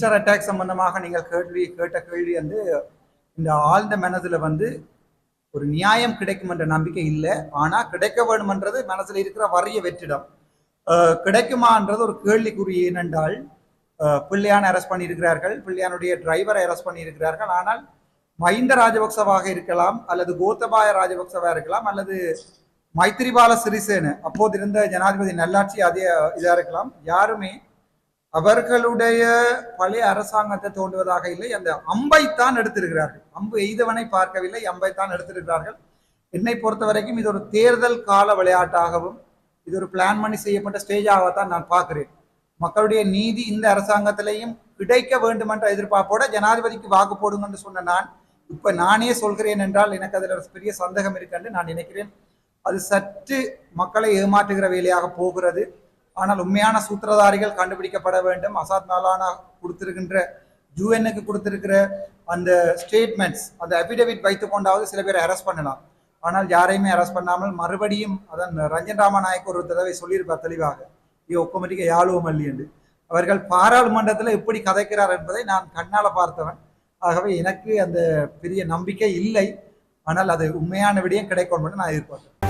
Easter attack சம்பந்தமாக நீங்கள் கேள்வி கேட்ட கேள்வி வந்து இந்த ஆழ்ந்த மனதில் வந்து ஒரு நியாயம் கிடைக்கும் என்ற நம்பிக்கை இல்லை. ஆனால் கிடைக்க வேண்டுமென்றது மனசில் இருக்கிற வறிய வெற்றிடம். கிடைக்குமான்றது ஒரு கேள்விக்குறி ஏனென்றால் பிள்ளையான அரெஸ்ட் பண்ணியிருக்கிறார்கள். பிள்ளையானுடைய டிரைவரை அரெஸ்ட் பண்ணியிருக்கிறார்கள். ஆனால் மஹிந்த ராஜபக்சவாக இருக்கலாம் அல்லது கோத்தபாய ராஜபக்சவாக இருக்கலாம் அல்லது மைத்திரிபால சிறிசேன அப்போது இருந்த ஜனாதிபதி நல்லாட்சி அதே இதாக இருக்கலாம். யாருமே அவர்களுடைய பழைய அரசாங்கத்தை தோன்றுவதாக இல்லை. அந்த அம்பைத்தான் எடுத்திருக்கிறார்கள். அம்பு எய்தவனை பார்க்கவில்லை அம்பைத்தான் எடுத்திருக்கிறார்கள். என்னை பொறுத்த வரைக்கும் இது ஒரு தேர்தல் கால விளையாட்டாகவும் இது ஒரு பிளான் பண்ணி செய்யப்பட்ட ஸ்டேஜாகத்தான் நான் பார்க்கிறேன். மக்களுடைய நீதி இந்த அரசாங்கத்திலையும் கிடைக்க வேண்டும் என்ற எதிர்பார்ப்போட ஜனாதிபதிக்கு வாக்கு போடுங்கன்னு சொன்ன நான் இப்ப நானே சொல்கிறேன் என்றால் எனக்கு அதில் ஒரு பெரிய சந்தேகம் இருக்குன்னு நான் நினைக்கிறேன். அது சற்று மக்களை ஏமாற்றுகிற வேலையாக போகிறது. ஆனால் உண்மையான சூத்திரதாரிகள் கண்டுபிடிக்கப்பட வேண்டும். அசாத் நாலானா கொடுத்திருக்கின்ற யூஎன்னுக்கு கொடுத்திருக்கிற அந்த ஸ்டேட்மெண்ட்ஸ் அந்த அபிடவிட் வைத்து கொண்டாவது சில பேரை அரெஸ்ட் பண்ணலாம். ஆனால் யாரையுமே அரெஸ்ட் பண்ணாமல் மறுபடியும் அதன் ரஞ்சன் ராமநாயக் ஒரு தடவை சொல்லியிருப்பார் தெளிவாக. இ ஒக்கமட்டிக்க யாழுவம் அல்லி என்று. அவர்கள் பாராளுமன்றத்தில் எப்படி கதைக்கிறார் என்பதை நான் கண்ணால் பார்த்தவன். ஆகவே எனக்கு அந்த பெரிய நம்பிக்கை இல்லை. ஆனால் அது உண்மையான விடயம் கிடைக்கும் நான் எதிர்பார்க்கிறேன்.